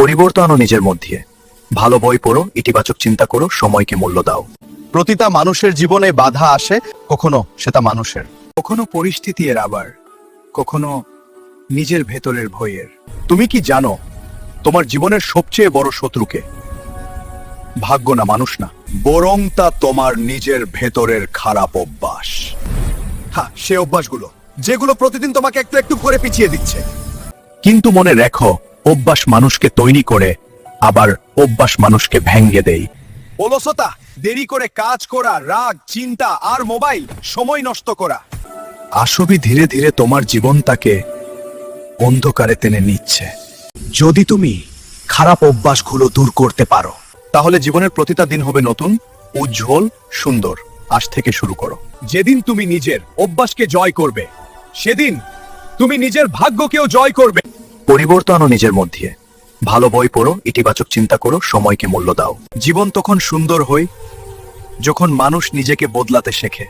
পরিবর্তন আনো নিজের মধ্যে। ভালো বই পড়ো ইতিবাচক চিন্তা করো সময়কে মূল্য দাও। প্রতিটা মানুষের জীবনে বাধা আসে কখনো সেটা মানুষের। কখনো পরিস্থিতি এর আবার কখনো নিজের ভেতরের ভয়ের। তুমি কি জানো তোমার জীবনের সবচেয়ে বড় শত্রুকে? ভাগ্য না মানুষ না বরং তা তোমার নিজের ভেতরের খারাপ অভ্যাস। হ্যাঁ সে অভ্যাসগুলো যেগুলো প্রতিদিন তোমাকে একটু একটু করে পিছিয়ে দিচ্ছে। কিন্তু মনে রেখো অভ্যাস মানুষকে তৈরি করে আবার অভ্যাস মানুষকে ভেঙ্গে দেয়। অলসতা দেরি করে কাজ করা রাগ চিন্তা আর মোবাইল সময় নষ্ট করা। আসবি ধীরে ধীরে তোমার জীবনটাকে অন্ধকারে টেনে নিচ্ছে। যদি তুমি খারাপ অভ্যাসগুলো দূর করতে পারো তাহলে জীবনের প্রতিটা দিন হবে নতুন উজ্জ্বল সুন্দর। আজ থেকে শুরু করো। যেদিন তুমি নিজের অভ্যাসকে জয় করবে সেদিন তুমি নিজের ভাগ্যকেও জয় করবে। পরিবর্তন আনো নিজের মধ্যে। ভালো বই পড়ো, ইতিবাচক চিন্তা করো, সময়কে মূল্য দাও। জীবন তখন সুন্দর হয় যখন মানুষ নিজেকে বদলাতে শেখে।